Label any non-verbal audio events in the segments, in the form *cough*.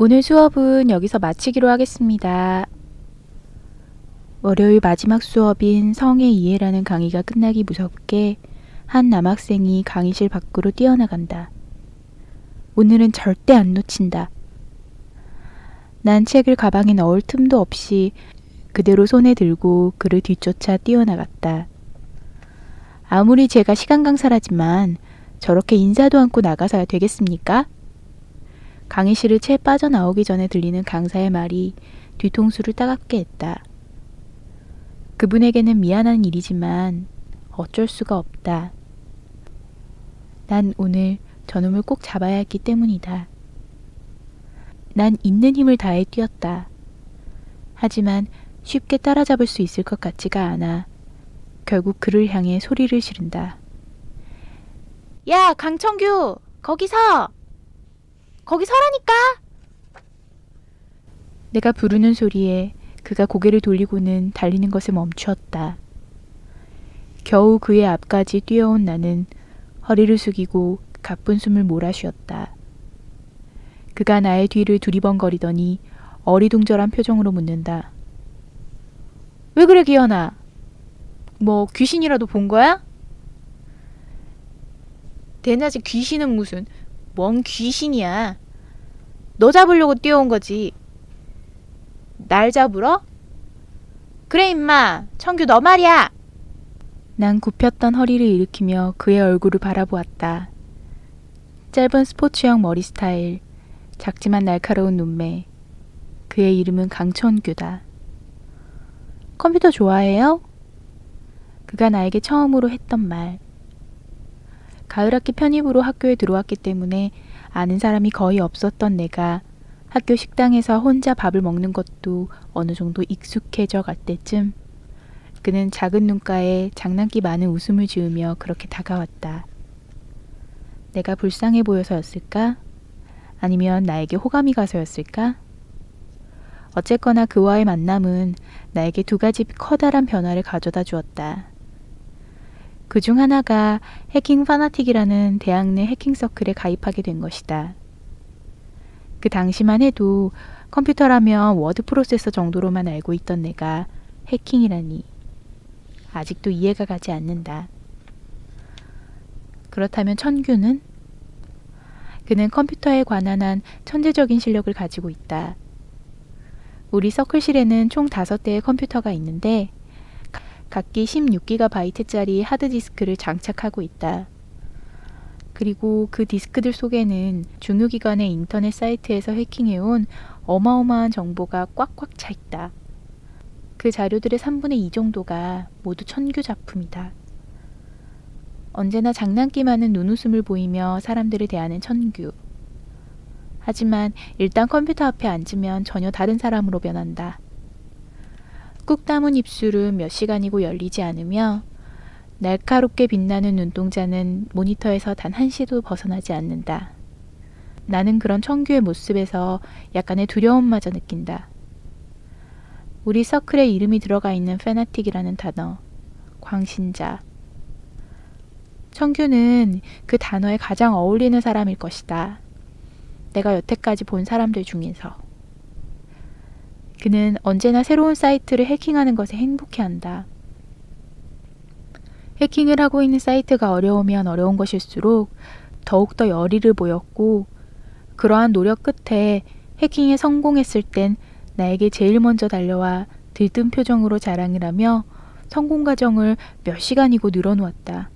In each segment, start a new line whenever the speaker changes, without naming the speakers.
오늘 수업은 여기서 마치기로 하겠습니다. 월요일 마지막 수업인 성의 이해라는 강의가 끝나기 무섭게 한 남학생이 강의실 밖으로 뛰어나간다. 오늘은 절대 안 놓친다. 난 책을 가방에 넣을 틈도 없이 그대로 손에 들고 그를 뒤쫓아 뛰어나갔다. 아무리 제가 시간 강사라지만 저렇게 인사도 않고 나가서야 되겠습니까? 강의실을 채 빠져나오기 전에 들리는 강사의 말이 뒤통수를 따갑게 했다. 그분에게는 미안한 일이지만 어쩔 수가 없다. 난 오늘 저놈을 꼭 잡아야 했기 때문이다. 난 있는 힘을 다해 뛰었다. 하지만 쉽게 따라잡을 수 있을 것 같지가 않아. 결국 그를 향해 소리를 지른다. 야, 강청규! 거기 서! 거기 서라니까! 내가 부르는 소리에 그가 고개를 돌리고는 달리는 것을 멈추었다. 겨우 그의 앞까지 뛰어온 나는 허리를 숙이고 가쁜 숨을 몰아쉬었다. 그가 나의 뒤를 두리번거리더니 어리둥절한 표정으로 묻는다. 왜 그래, 기현아? 뭐 귀신이라도 본 거야? 대낮에 귀신은 무슨 뭔 귀신이야? 너 잡으려고 뛰어온 거지. 날 잡으러? 그래 임마, 청규 너 말이야. 난 굽혔던 허리를 일으키며 그의 얼굴을 바라보았다. 짧은 스포츠형 머리 스타일, 작지만 날카로운 눈매. 그의 이름은 강천규다. 컴퓨터 좋아해요? 그가 나에게 처음으로 했던 말. 가을학기 편입으로 학교에 들어왔기 때문에 아는 사람이 거의 없었던 내가 학교 식당에서 혼자 밥을 먹는 것도 어느 정도 익숙해져 갈 때쯤 그는 작은 눈가에 장난기 많은 웃음을 지으며 그렇게 다가왔다. 내가 불쌍해 보여서였을까? 아니면 나에게 호감이 가서였을까? 어쨌거나 그와의 만남은 나에게 두 가지 커다란 변화를 가져다 주었다. 그 중 하나가 해킹 파나틱이라는 대학 내 해킹 서클에 가입하게 된 것이다. 그 당시만 해도 컴퓨터라면 워드 프로세서 정도로만 알고 있던 내가 해킹이라니 아직도 이해가 가지 않는다. 그렇다면 천규는? 그는 컴퓨터에 관한 한 천재적인 실력을 가지고 있다. 우리 서클실에는 총 5대의 컴퓨터가 있는데 각기 16GB짜리 하드디스크를 장착하고 있다. 그리고 그 디스크들 속에는 중요기관의 인터넷 사이트에서 해킹해온 어마어마한 정보가 꽉꽉 차 있다. 그 자료들의 3분의 2 정도가 모두 천규 작품이다. 언제나 장난기 많은 눈웃음을 보이며 사람들을 대하는 천규. 하지만 일단 컴퓨터 앞에 앉으면 전혀 다른 사람으로 변한다. 꾹 담은 입술은 몇 시간이고 열리지 않으며 날카롭게 빛나는 눈동자는 모니터에서 단 한 시도 벗어나지 않는다. 나는 그런 청규의 모습에서 약간의 두려움마저 느낀다. 우리 서클에 이름이 들어가 있는 페나틱이라는 단어, 광신자. 청규는 그 단어에 가장 어울리는 사람일 것이다. 내가 여태까지 본 사람들 중에서. 그는 언제나 새로운 사이트를 해킹하는 것에 행복해한다. 해킹을 하고 있는 사이트가 어려우면 어려운 것일수록 더욱더 열의를 보였고, 그러한 노력 끝에 해킹에 성공했을 땐 나에게 제일 먼저 달려와 들뜬 표정으로 자랑을 하며 성공 과정을 몇 시간이고 늘어놓았다.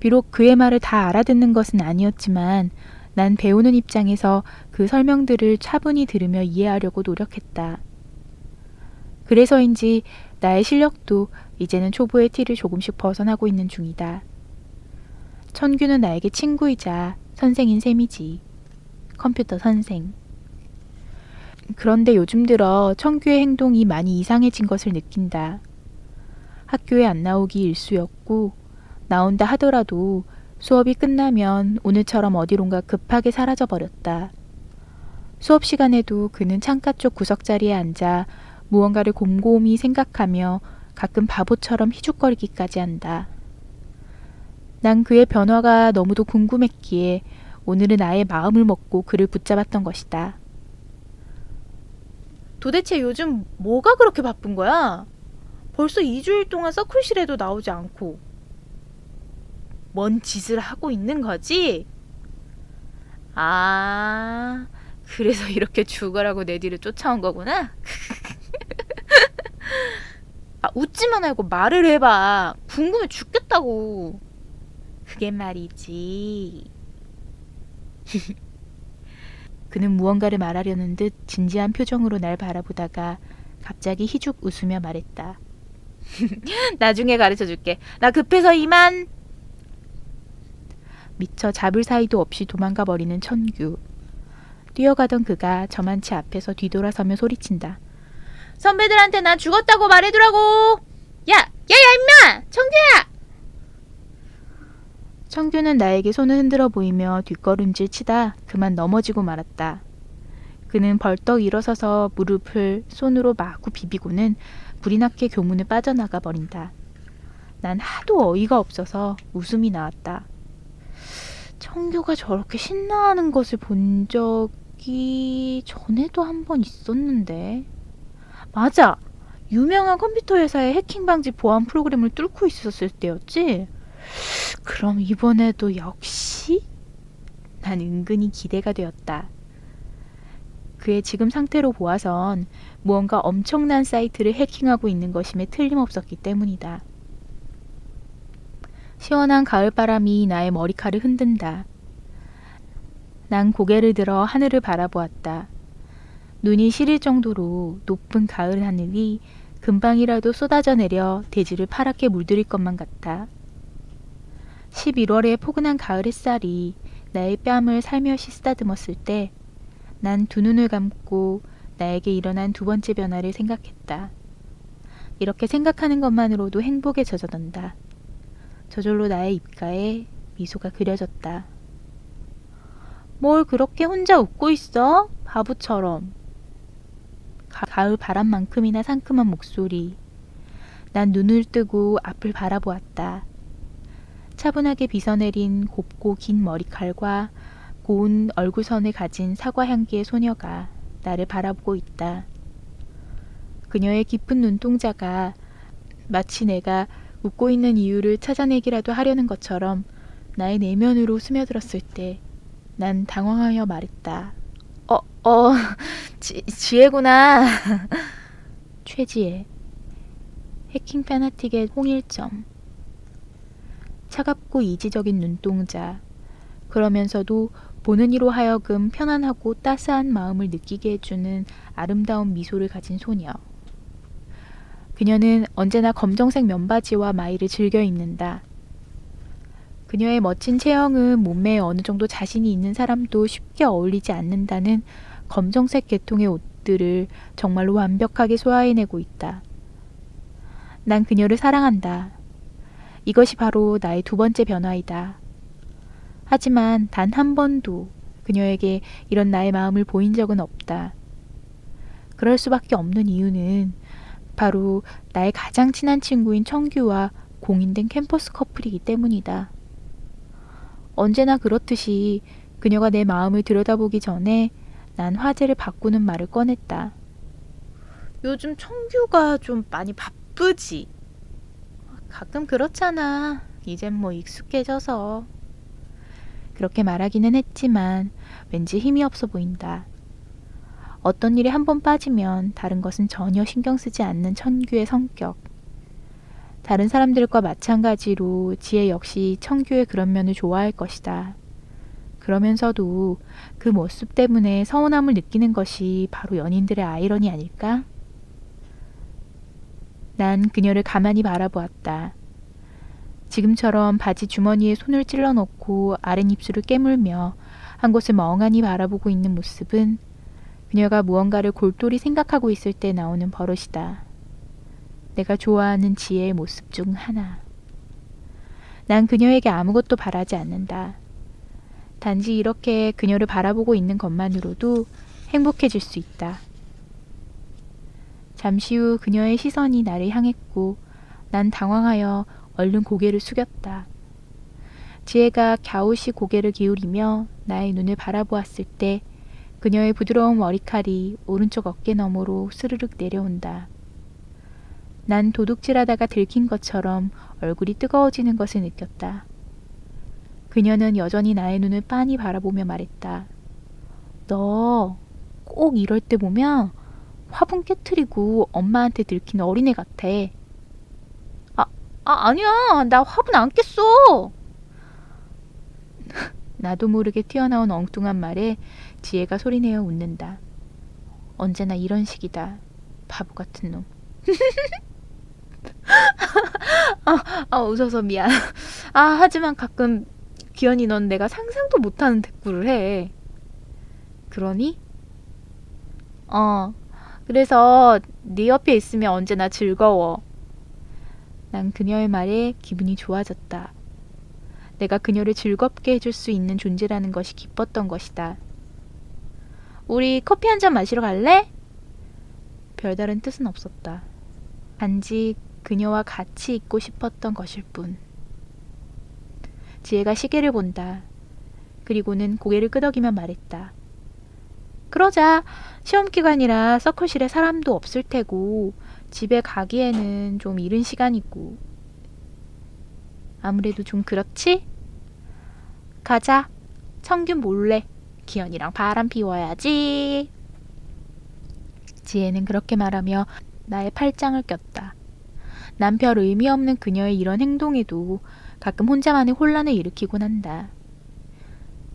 비록 그의 말을 다 알아듣는 것은 아니었지만 난 배우는 입장에서 그 설명들을 차분히 들으며 이해하려고 노력했다. 그래서인지 나의 실력도 이제는 초보의 티를 조금씩 벗어나고 있는 중이다. 천규는 나에게 친구이자 선생인 셈이지. 컴퓨터 선생. 그런데 요즘 들어 천규의 행동이 많이 이상해진 것을 느낀다. 학교에 안 나오기 일쑤였고, 나온다 하더라도 수업이 끝나면 오늘처럼 어디론가 급하게 사라져 버렸다. 수업 시간에도 그는 창가 쪽 구석자리에 앉아 무언가를 곰곰이 생각하며 가끔 바보처럼 희죽거리기까지 한다. 난 그의 변화가 너무도 궁금했기에 오늘은 아예 마음을 먹고 그를 붙잡았던 것이다. 도대체 요즘 뭐가 그렇게 바쁜 거야? 벌써 2주일 동안 서클실에도 나오지 않고. 뭔 짓을 하고 있는 거지? 아, 그래서 *laughs* 이렇게 죽어라고 내 뒤를 쫓아온 거구나? *laughs* 아, 웃지만 말고 말을 해봐. 궁금해 죽겠다고. 그게 말이지. *laughs* 그는 무언가를 말하려는 듯 진지한 표정으로 날 바라보다가 갑자기 희죽 웃으며 말했다. 나중에 가르쳐 줄게. 나 급해서 이만. 미처 잡을 사이도 없이 도망가 버리는 천규. 뛰어가던 그가 저만치 앞에서 뒤돌아서며 소리친다. 선배들한테 나 죽었다고 말해두라고. 야, 야야 임마, 청규야. 청규는 나에게 손을 흔들어 보이며 뒷걸음질 치다 그만 넘어지고 말았다. 그는 벌떡 일어서서 무릎을 손으로 마구 비비고는 불이 나게 교문을 빠져나가 버린다. 난 하도 어이가 없어서 웃음이 나왔다. 청규가 저렇게 신나하는 것을 본 적이 전에도 한 번 있었는데. 맞아! 유명한 컴퓨터 회사의 해킹 방지 보안 프로그램을 뚫고 있었을 때였지? 그럼 이번에도 역시? 난 은근히 기대가 되었다. 그의 지금 상태로 보아선 무언가 엄청난 사이트를 해킹하고 있는 것임에 틀림없었기 때문이다. 시원한 가을바람이 나의 머리카락을 흔든다. 난 고개를 들어 하늘을 바라보았다. 눈이 시릴 정도로 높은 가을 하늘이 금방이라도 쏟아져 내려 대지를 파랗게 물들일 것만 같아. 11월의 포근한 가을 햇살이 나의 뺨을 살며시 쓰다듬었을 때 난 두 눈을 감고 나에게 일어난 두 번째 변화를 생각했다. 이렇게 생각하는 것만으로도 행복에 젖어든다. 저절로 나의 입가에 미소가 그려졌다. 뭘 그렇게 혼자 웃고 있어? 바보처럼. 가, 가을 바람만큼이나 상큼한 목소리. 난 눈을 뜨고 앞을 바라보았다. 차분하게 빗어내린 곱고 긴 머리칼과 고운 얼굴선을 가진 사과 향기의 소녀가 나를 바라보고 있다. 그녀의 깊은 눈동자가 마치 내가 웃고 있는 이유를 찾아내기라도 하려는 것처럼 나의 내면으로 스며들었을 때 난 당황하여 말했다. 어, 어, *laughs* 지, 지혜구나. *laughs* 최지혜. 해킹 페나틱의 홍일점. 차갑고 이지적인 눈동자. 그러면서도 보는 이로 하여금 편안하고 따스한 마음을 느끼게 해주는 아름다운 미소를 가진 소녀. 그녀는 언제나 검정색 면바지와 마이를 즐겨 입는다. 그녀의 멋진 체형은 몸매에 어느 정도 자신이 있는 사람도 쉽게 어울리지 않는다는 검정색 계통의 옷들을 정말로 완벽하게 소화해내고 있다. 난 그녀를 사랑한다. 이것이 바로 나의 두 번째 변화이다. 하지만 단 한 번도 그녀에게 이런 나의 마음을 보인 적은 없다. 그럴 수밖에 없는 이유는 바로 나의 가장 친한 친구인 청규와 공인된 캠퍼스 커플이기 때문이다. 언제나 그렇듯이 그녀가 내 마음을 들여다보기 전에 난 화제를 바꾸는 말을 꺼냈다. 요즘 청규가 좀 많이 바쁘지? 가끔 그렇잖아. 이젠 뭐 익숙해져서. 그렇게 말하기는 했지만 왠지 힘이 없어 보인다. 어떤 일에 한번 빠지면 다른 것은 전혀 신경 쓰지 않는 천규의 성격. 다른 사람들과 마찬가지로 지혜 역시 청규의 그런 면을 좋아할 것이다. 그러면서도 그 모습 때문에 서운함을 느끼는 것이 바로 연인들의 아이러니 아닐까? 난 그녀를 가만히 바라보았다. 지금처럼 바지 주머니에 손을 찔러 넣고 아랫입술을 깨물며 한 곳을 멍하니 바라보고 있는 모습은 그녀가 무언가를 골똘히 생각하고 있을 때 나오는 버릇이다. 내가 좋아하는 지혜의 모습 중 하나. 난 그녀에게 아무것도 바라지 않는다. 단지 이렇게 그녀를 바라보고 있는 것만으로도 행복해질 수 있다. 잠시 후 그녀의 시선이 나를 향했고 난 당황하여 얼른 고개를 숙였다. 지혜가 갸웃이 고개를 기울이며 나의 눈을 바라보았을 때 그녀의 부드러운 머리칼이 오른쪽 어깨 너머로 스르륵 내려온다. 난 도둑질하다가 들킨 것처럼 얼굴이 뜨거워지는 것을 느꼈다. 그녀는 여전히 나의 눈을 빤히 바라보며 말했다. 너 꼭 이럴 때 보면 화분 깨트리고 엄마한테 들킨 어린애 같아. 아, 아 아니야. 나 화분 안 깼어. 나도 모르게 튀어나온 엉뚱한 말에 지혜가 소리내어 웃는다. 언제나 이런 식이다. 바보 같은 놈. *laughs* 아, 아, 웃어서 미안. 아, 하지만 가끔 기현이 넌 내가 상상도 못하는 대꾸를 해. 그러니? 어. 그래서 네 옆에 있으면 언제나 즐거워. 난 그녀의 말에 기분이 좋아졌다. 내가 그녀를 즐겁게 해줄 수 있는 존재라는 것이 기뻤던 것이다. 우리 커피 한 잔 마시러 갈래? 별다른 뜻은 없었다. 단지 그녀와 같이 있고 싶었던 것일 뿐. 지혜가 시계를 본다. 그리고는 고개를 끄덕이며 말했다. 그러자 시험 기간이라 서클실에 사람도 없을 테고 집에 가기에는 좀 이른 시간이고 아무래도 좀 그렇지? 가자. 청균 몰래 기현이랑 바람 피워야지. 지혜는 그렇게 말하며 나의 팔짱을 꼈다. 난 별 의미 없는 그녀의 이런 행동에도 가끔 혼자만의 혼란을 일으키곤 한다.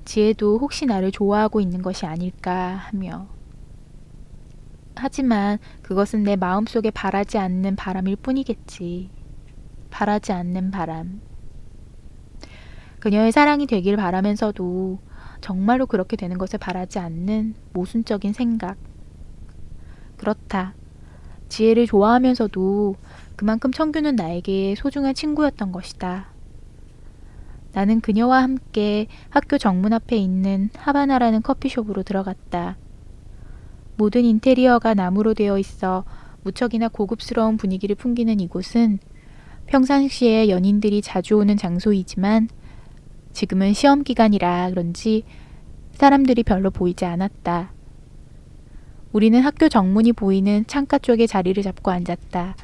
지혜도 혹시 나를 좋아하고 있는 것이 아닐까 하며. 하지만 그것은 내 마음속에 바라지 않는 바람일 뿐이겠지. 바라지 않는 바람. 그녀의 사랑이 되길 바라면서도 정말로 그렇게 되는 것을 바라지 않는 모순적인 생각. 그렇다. 지혜를 좋아하면서도 그만큼 청규는 나에게 소중한 친구였던 것이다. 나는 그녀와 함께 학교 정문 앞에 있는 하바나라는 커피숍으로 들어갔다. 모든 인테리어가 나무로 되어 있어 무척이나 고급스러운 분위기를 풍기는 이곳은 평상시에 연인들이 자주 오는 장소이지만 지금은 시험 기간이라 그런지 사람들이 별로 보이지 않았다. 우리는 학교 정문이 보이는 창가 쪽에 자리를 잡고 앉았다.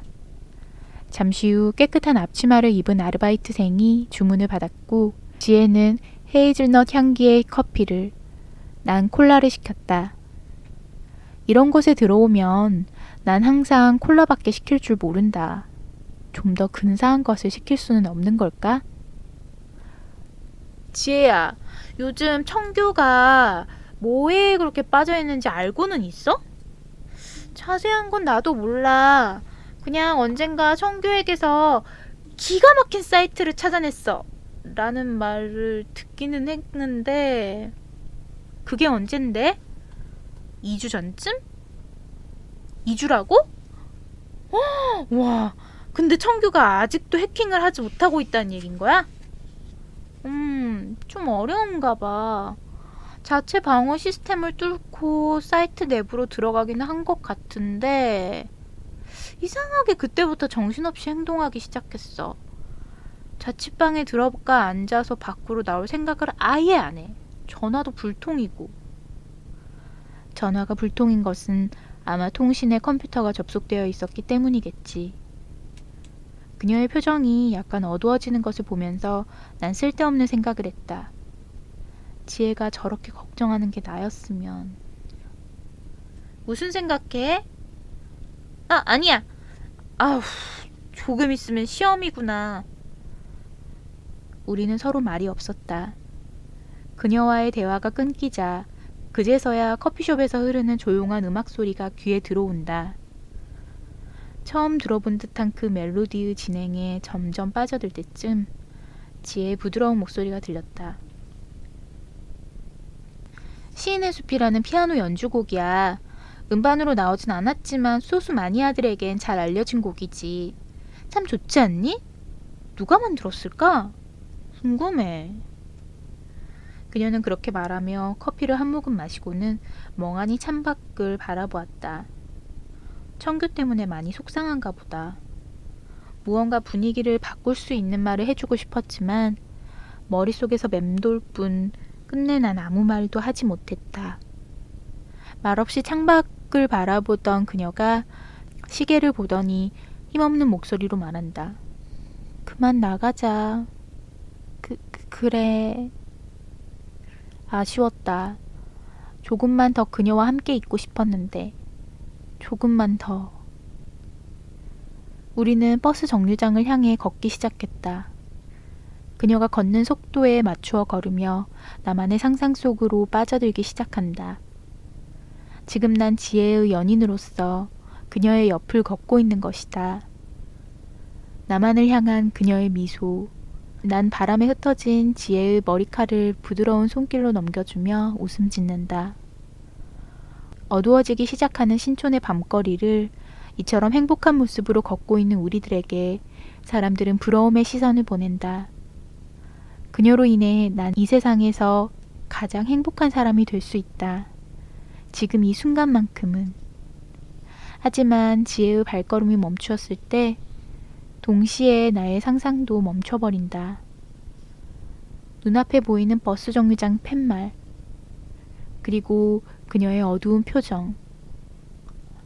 잠시 후 깨끗한 앞치마를 입은 아르바이트생이 주문을 받았고 지혜는 헤이즐넛 향기의 커피를 난 콜라를 시켰다. 이런 곳에 들어오면 난 항상 콜라밖에 시킬 줄 모른다. 좀 더 근사한 것을 시킬 수는 없는 걸까? 지혜야, 요즘 청규가 뭐에 그렇게 빠져 있는지 알고는 있어? 자세한 건 나도 몰라. 그냥 언젠가 청규에게서 기가 막힌 사이트를 찾아냈어. 라는 말을 듣기는 했는데, 그게 언젠데? 2주 전쯤? 2주라고? 와, 근데 청규가 아직도 해킹을 하지 못하고 있다는 얘긴 거야? 음, 좀 어려운가 봐. 자체 방어 시스템을 뚫고 사이트 내부로 들어가기는 한 것 같은데, 이상하게 그때부터 정신없이 행동하기 시작했어. 자취방에 들어가 앉아서 밖으로 나올 생각을 아예 안 해. 전화도 불통이고. 전화가 불통인 것은 아마 통신에 컴퓨터가 접속되어 있었기 때문이겠지. 그녀의 표정이 약간 어두워지는 것을 보면서 난 쓸데없는 생각을 했다. 지혜가 저렇게 걱정하는 게 나였으면. 무슨 생각해? 아, 아니야. 아우, 조금 있으면 시험이구나. 우리는 서로 말이 없었다. 그녀와의 대화가 끊기자 그제서야 커피숍에서 흐르는 조용한 음악 소리가 귀에 들어온다. 처음 들어본 듯한 그 멜로디의 진행에 점점 빠져들 때쯤 지혜의 부드러운 목소리가 들렸다. 시인의 숲이라는 피아노 연주곡이야. 음반으로 나오진 않았지만 소수 마니아들에겐 잘 알려진 곡이지. 참 좋지 않니? 누가 만들었을까? 궁금해. 그녀는 그렇게 말하며 커피를 한 모금 마시고는 멍하니 창밖을 바라보았다. 청규 때문에 많이 속상한가 보다. 무언가 분위기를 바꿀 수 있는 말을 해주고 싶었지만 머릿속에서 맴돌 뿐 끝내 난 아무 말도 하지 못했다. 말없이 창밖을 바라보던 그녀가 시계를 보더니 힘없는 목소리로 말한다. 그만 나가자. 그, 그 그래. 아쉬웠다. 조금만 더 그녀와 함께 있고 싶었는데, 조금만 더. 우리는 버스 정류장을 향해 걷기 시작했다. 그녀가 걷는 속도에 맞추어 걸으며 나만의 상상 속으로 빠져들기 시작한다. 지금 난 지혜의 연인으로서 그녀의 옆을 걷고 있는 것이다. 나만을 향한 그녀의 미소. 난 바람에 흩어진 지혜의 머리칼을 부드러운 손길로 넘겨주며 웃음 짓는다. 어두워지기 시작하는 신촌의 밤거리를 이처럼 행복한 모습으로 걷고 있는 우리들에게 사람들은 부러움의 시선을 보낸다. 그녀로 인해 난 이 세상에서 가장 행복한 사람이 될 수 있다. 지금 이 순간만큼은. 하지만 지혜의 발걸음이 멈추었을 때 동시에 나의 상상도 멈춰버린다. 눈앞에 보이는 버스 정류장 팻말. 그리고 그녀의 어두운 표정.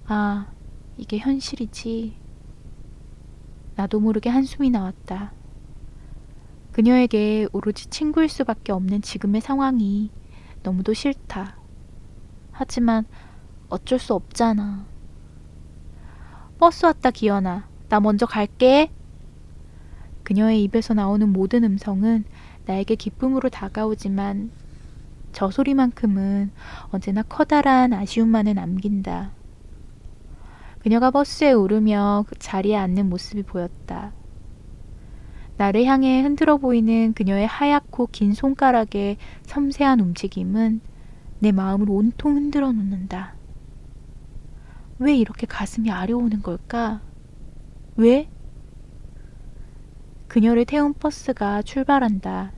아, 이게 현실이지. 나도 모르게 한숨이 나왔다. 그녀에게 오로지 친구일 수밖에 없는 지금의 상황이 너무도 싫다. 하지만 어쩔 수 없잖아. 버스 왔다 기현아. 나 먼저 갈게. 그녀의 입에서 나오는 모든 음성은 나에게 기쁨으로 다가오지만 저 소리만큼은 언제나 커다란 아쉬움만을 남긴다. 그녀가 버스에 오르며 그 자리에 앉는 모습이 보였다. 나를 향해 흔들어 보이는 그녀의 하얗고 긴 손가락의 섬세한 움직임은 내 마음을 온통 흔들어 놓는다. 왜 이렇게 가슴이 아려오는 걸까? 왜? 그녀를 태운 버스가 출발한다.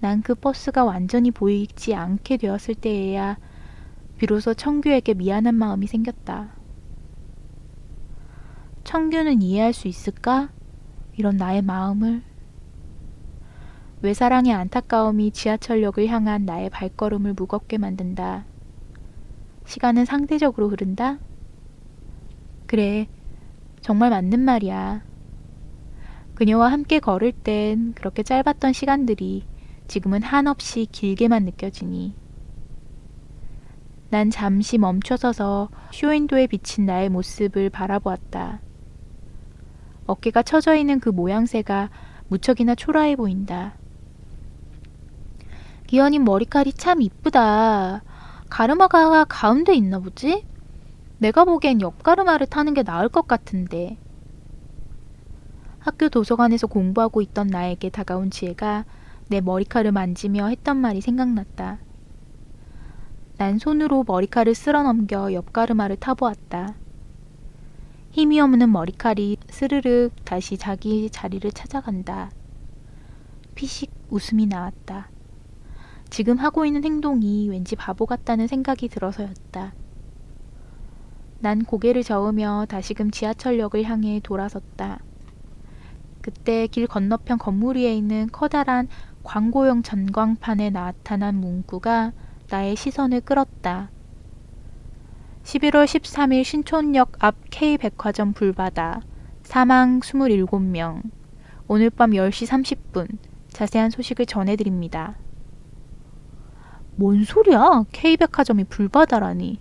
난 그 버스가 완전히 보이지 않게 되었을 때에야 비로소 청규에게 미안한 마음이 생겼다. 청규는 이해할 수 있을까? 이런 나의 마음을. 외사랑의 안타까움이 지하철역을 향한 나의 발걸음을 무겁게 만든다. 시간은 상대적으로 흐른다? 그래, 정말 맞는 말이야. 그녀와 함께 걸을 땐 그렇게 짧았던 시간들이 지금은 한없이 길게만 느껴지니. 난 잠시 멈춰서서 쇼윈도에 비친 나의 모습을 바라보았다. 어깨가 처져 있는 그 모양새가 무척이나 초라해 보인다. 기현이 머리칼이 참 이쁘다. 가르마가 가운데 있나 보지? 내가 보기엔 옆가르마를 타는 게 나을 것 같은데. 학교 도서관에서 공부하고 있던 나에게 다가온 지혜가 내 머리칼을 만지며 했던 말이 생각났다. 난 손으로 머리칼을 쓸어 넘겨 옆가르마를 타보았다. 힘이 없는 머리칼이 스르륵 다시 자기 자리를 찾아간다. 피식 웃음이 나왔다. 지금 하고 있는 행동이 왠지 바보 같다는 생각이 들어서였다. 난 고개를 저으며 다시금 지하철역을 향해 돌아섰다. 그때 길 건너편 건물 위에 있는 커다란 광고용 전광판에 나타난 문구가 나의 시선을 끌었다. 11월 13일 신촌역 앞 K백화점 불바다 사망 27명 오늘 밤 10시 30분 자세한 소식을 전해드립니다. 뭔 소리야? K백화점이 불바다라니.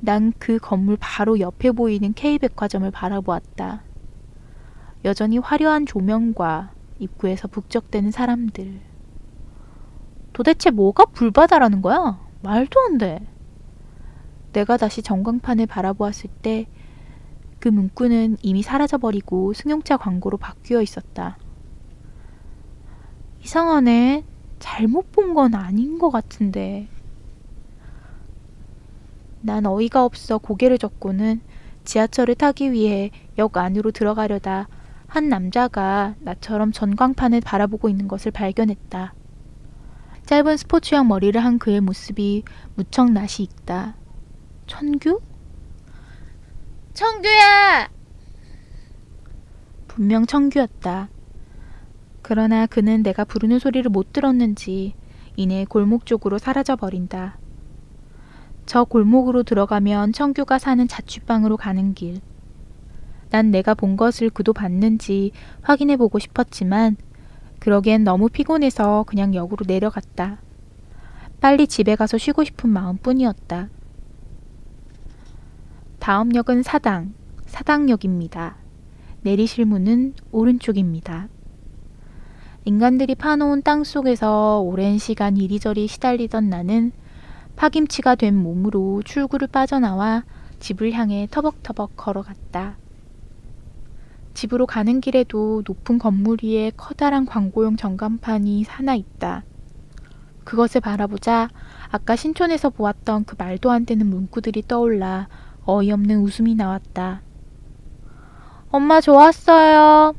난 그 건물 바로 옆에 보이는 K백화점을 바라보았다. 여전히 화려한 조명과 입구에서 북적대는 사람들. 도대체 뭐가 불바다라는 거야? 말도 안 돼. 내가 다시 전광판을 바라보았을 때 그 문구는 이미 사라져버리고 승용차 광고로 바뀌어 있었다. 이상하네. 잘못 본 건 아닌 것 같은데. 난 어이가 없어 고개를 젓고는 지하철을 타기 위해 역 안으로 들어가려다 한 남자가 나처럼 전광판을 바라보고 있는 것을 발견했다. 짧은 스포츠형 머리를 한 그의 모습이 무척 낯이 익다. 천규? 청규야! 분명 청규였다. 그러나 그는 내가 부르는 소리를 못 들었는지 이내 골목 쪽으로 사라져 버린다. 저 골목으로 들어가면 청규가 사는 자취방으로 가는 길. 난 내가 본 것을 그도 봤는지 확인해 보고 싶었지만 그러기엔 너무 피곤해서 그냥 역으로 내려갔다. 빨리 집에 가서 쉬고 싶은 마음뿐이었다. 다음 역은 사당, 사당역입니다. 내리실 문은 오른쪽입니다. 인간들이 파놓은 땅 속에서 오랜 시간 이리저리 시달리던 나는 파김치가 된 몸으로 출구를 빠져나와 집을 향해 터벅터벅 걸어갔다. 집으로 가는 길에도 높은 건물 위에 커다란 광고용 전간판이 하나 있다. 그것을 바라보자 아까 신촌에서 보았던 그 말도 안 되는 문구들이 떠올라 어이없는 웃음이 나왔다. 엄마 좋았어요.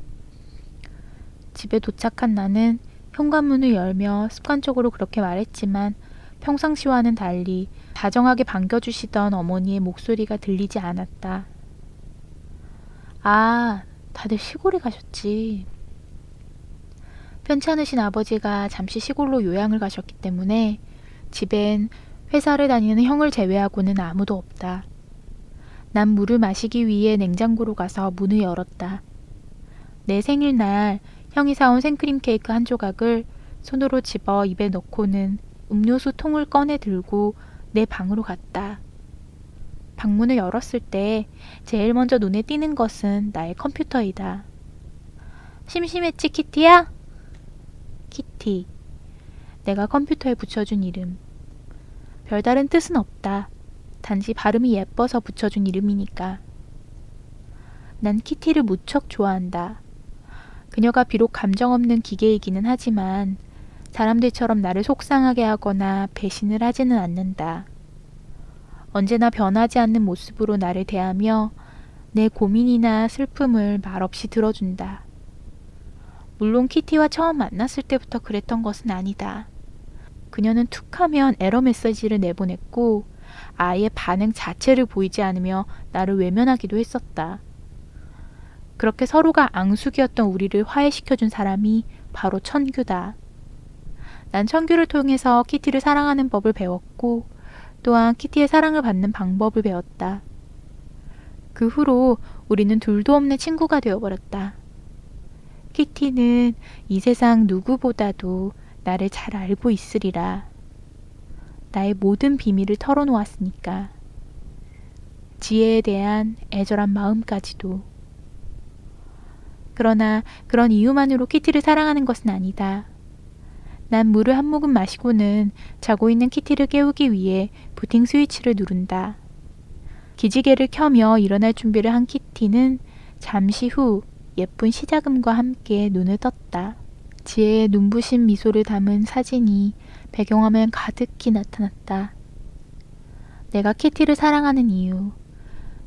집에 도착한 나는 현관문을 열며 습관적으로 그렇게 말했지만 평상시와는 달리 다정하게 반겨주시던 어머니의 목소리가 들리지 않았다. 아, 다들 시골에 가셨지. 편찮으신 아버지가 잠시 시골로 요양을 가셨기 때문에 집엔 회사를 다니는 형을 제외하고는 아무도 없다. 난 물을 마시기 위해 냉장고로 가서 문을 열었다. 내 생일날 형이 사온 생크림 케이크 한 조각을 손으로 집어 입에 넣고는 음료수 통을 꺼내 들고 내 방으로 갔다. 방문을 열었을 때 제일 먼저 눈에 띄는 것은 나의 컴퓨터이다. 심심했지, 키티야? 키티. 내가 컴퓨터에 붙여준 이름. 별다른 뜻은 없다. 단지 발음이 예뻐서 붙여준 이름이니까. 난 키티를 무척 좋아한다. 그녀가 비록 감정 없는 기계이기는 하지만 사람들처럼 나를 속상하게 하거나 배신을 하지는 않는다. 언제나 변하지 않는 모습으로 나를 대하며 내 고민이나 슬픔을 말없이 들어준다. 물론 키티와 처음 만났을 때부터 그랬던 것은 아니다. 그녀는 툭 하면 에러 메시지를 내보냈고 아예 반응 자체를 보이지 않으며 나를 외면하기도 했었다. 그렇게 서로가 앙숙이었던 우리를 화해시켜준 사람이 바로 천규다. 난 천규를 통해서 키티를 사랑하는 법을 배웠고 또한 키티의 사랑을 받는 방법을 배웠다. 그 후로 우리는 둘도 없는 친구가 되어버렸다. 키티는 이 세상 누구보다도 나를 잘 알고 있으리라. 나의 모든 비밀을 털어놓았으니까. 지혜에 대한 애절한 마음까지도. 그러나 그런 이유만으로 키티를 사랑하는 것은 아니다. 난 물을 한 모금 마시고는 자고 있는 키티를 깨우기 위해 부팅 스위치를 누른다. 기지개를 켜며 일어날 준비를 한 키티는 잠시 후 예쁜 시자금과 함께 눈을 떴다. 지혜의 눈부신 미소를 담은 사진이 배경화면 가득히 나타났다. 내가 키티를 사랑하는 이유.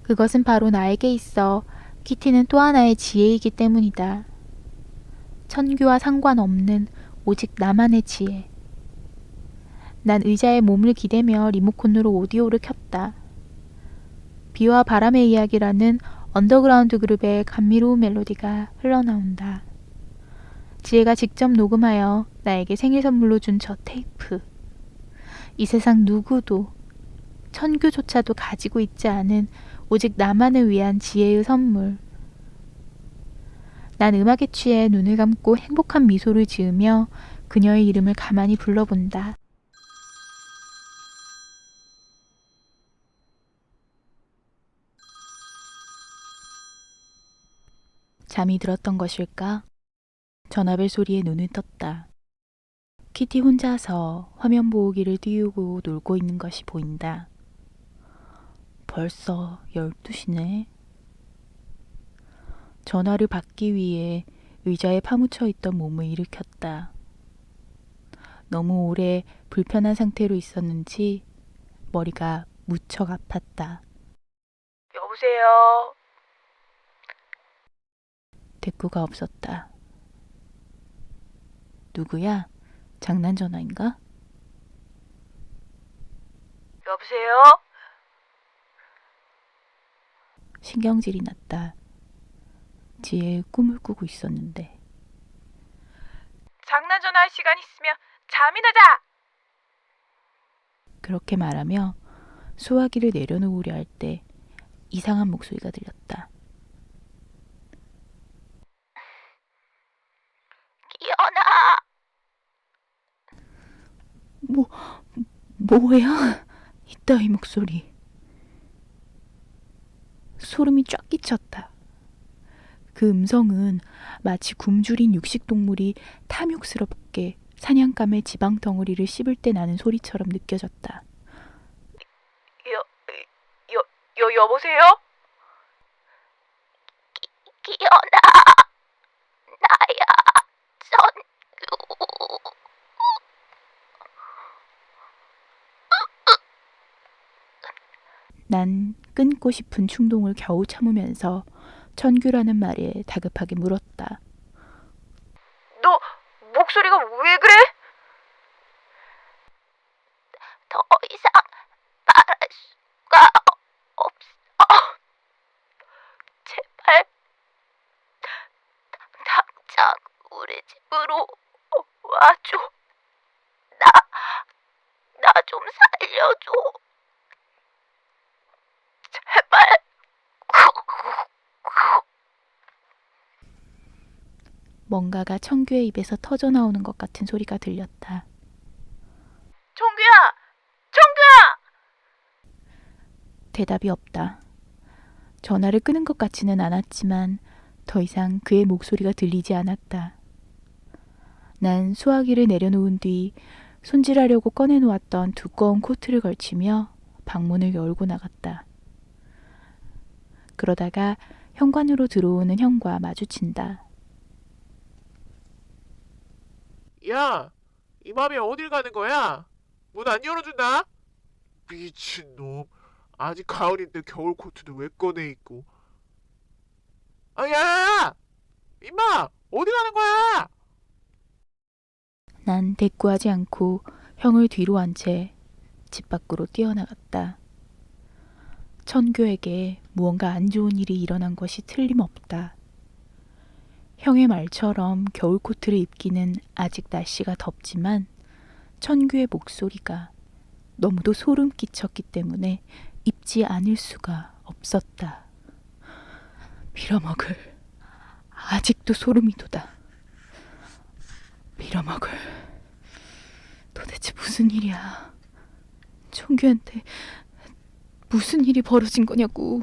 그것은 바로 나에게 있어 키티는 또 하나의 지혜이기 때문이다. 천규와 상관없는 오직 나만의 지혜. 난 의자에 몸을 기대며 리모컨으로 오디오를 켰다. 비와 바람의 이야기라는 언더그라운드 그룹의 감미로운 멜로디가 흘러나온다. 지혜가 직접 녹음하여 나에게 생일 선물로 준 저 테이프. 이 세상 누구도 천규조차도 가지고 있지 않은 오직 나만을 위한 지혜의 선물. 난 음악에 취해 눈을 감고 행복한 미소를 지으며 그녀의 이름을 가만히 불러본다. 잠이 들었던 것일까? 전화벨 소리에 눈을 떴다. 키티 혼자서 화면 보호기를 띄우고 놀고 있는 것이 보인다. 벌써 12시네. 전화를 받기 위해 의자에 파묻혀 있던 몸을 일으켰다. 너무 오래 불편한 상태로 있었는지 머리가 무척 아팠다.
여보세요.
대꾸가 없었다. 누구야? 장난 전화인가?
여보세요.
신경질이 났다. 지혜의 꿈을 꾸고 있었는데
장난 전화 할 시간 있으면 잠이나 자.
그렇게 말하며 수화기를 내려놓으려 할 때 이상한 목소리가 들렸다.
기현아,
뭐, 뭐야? 이따위 목소리. 소름이 쫙 끼쳤다. 그 음성은 마치 굶주린 육식동물이 탐욕스럽게 사냥감의 지방 덩어리를 씹을 때 나는 소리처럼 느껴졌다.
여, 여, 여, 여보세요? 기, 기현아, 나야, 전규.
난 끊고 싶은 충동을 겨우 참으면서 천규라는 말에 다급하게 물었다.
너 목소리가 왜 그래? 더 이상 말할 수가 없어. 제발 당장 우리 집으로 와줘. 나, 나 좀 살려줘. 제발.
뭔가가 천규의 입에서 터져 나오는 것 같은 소리가 들렸다.
청규야! 청규야!
대답이 없다. 전화를 끄는 것 같지는 않았지만 더 이상 그의 목소리가 들리지 않았다. 난 수화기를 내려놓은 뒤 손질하려고 꺼내놓았던 두꺼운 코트를 걸치며 방문을 열고 나갔다. 그러다가 현관으로 들어오는 형과 마주친다.
야, 이 밤에 어딜 가는 거야? 문 안 열어준다? 미친놈. 아직 가을인데 겨울 코트도 왜 꺼내 입고. 아, 야, 야, 야! 임마! 어디 가는 거야?
난 대꾸하지 않고 형을 뒤로 한 채 집 밖으로 뛰어나갔다. 천교에게 무언가 안 좋은 일이 일어난 것이 틀림없다. 형의 말처럼 겨울 코트를 입기는 아직 날씨가 덥지만 천규의 목소리가 너무도 소름 끼쳤기 때문에 입지 않을 수가 없었다. 빌어먹을 아직도 소름이 돋아. 빌어먹을 도대체 무슨 일이야? 총규한테 무슨 일이 벌어진 거냐고.